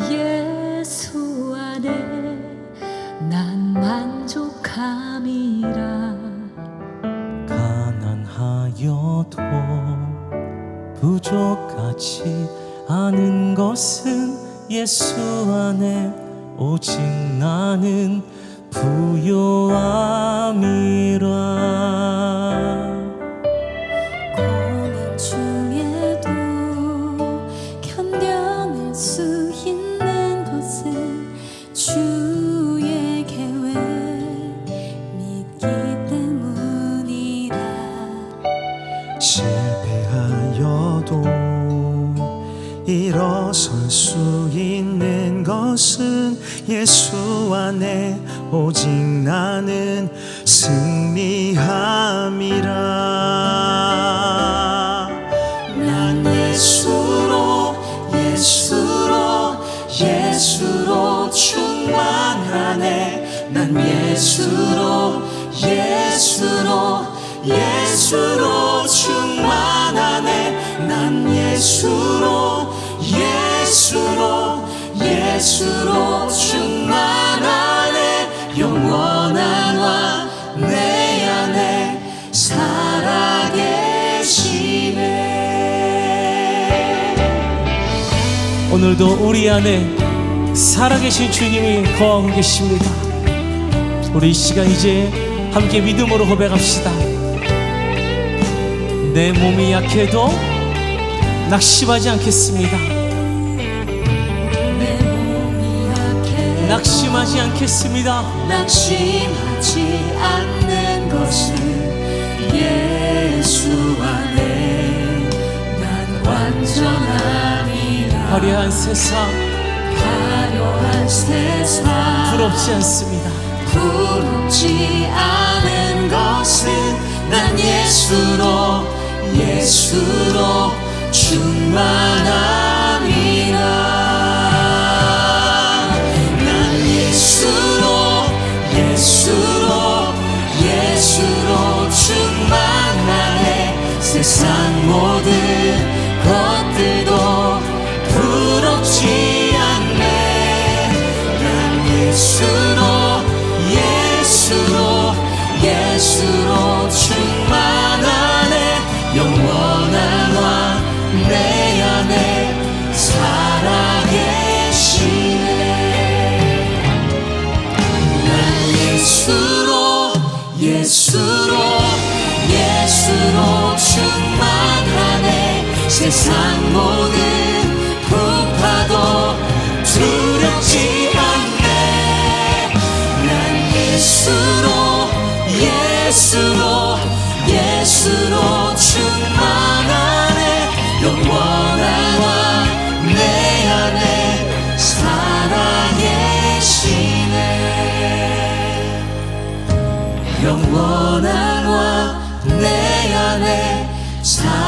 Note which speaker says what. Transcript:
Speaker 1: 예수 안에 난 만족함이라.
Speaker 2: 가난하여도 부족하지 않은 것은 예수 안에 오직 나는 부요함이라.
Speaker 1: 고난 중에도 견뎌낼 수 있는
Speaker 3: 수 있는 것은 예수 안에 오직 나는 승리함이라. 난 예수로 예수로 예수로 충만하네. 난 예수로 예수로 예수로 충만하네. 난 예수로 예수로 예수로 충만하네 영원한 왕내 안에 살아계시네
Speaker 2: 오늘도 우리 안에 살아계신 주님이 거하고 계십니다. 우리 이 시간 이제 함께 믿음으로 고백합시다. 내 몸이 약해도 낙심하지 않겠습니다. 낙심하지 않겠습니다.
Speaker 1: 낙심하지 않는 것은 예수 안에 난 완전함이라
Speaker 2: 화려한 세상
Speaker 1: 화려한 세상
Speaker 2: 부럽지 않습니다.
Speaker 1: 부럽지 않은 것은 난 예수로 예수로 충만함 세상 모든 것들도 부럽지 않네. 난 예수로 예수로 예수로 충만하네. 영원한 왕내 안에 살아계시네. 난 예수로 예수로 예수로 세상 모든 풍파도 두렵지 않네. 난 예수로 예수로 예수로 충만하네. 영원한 왕내 안에 살아계 시네. 영원한 왕내 안에 살아계시네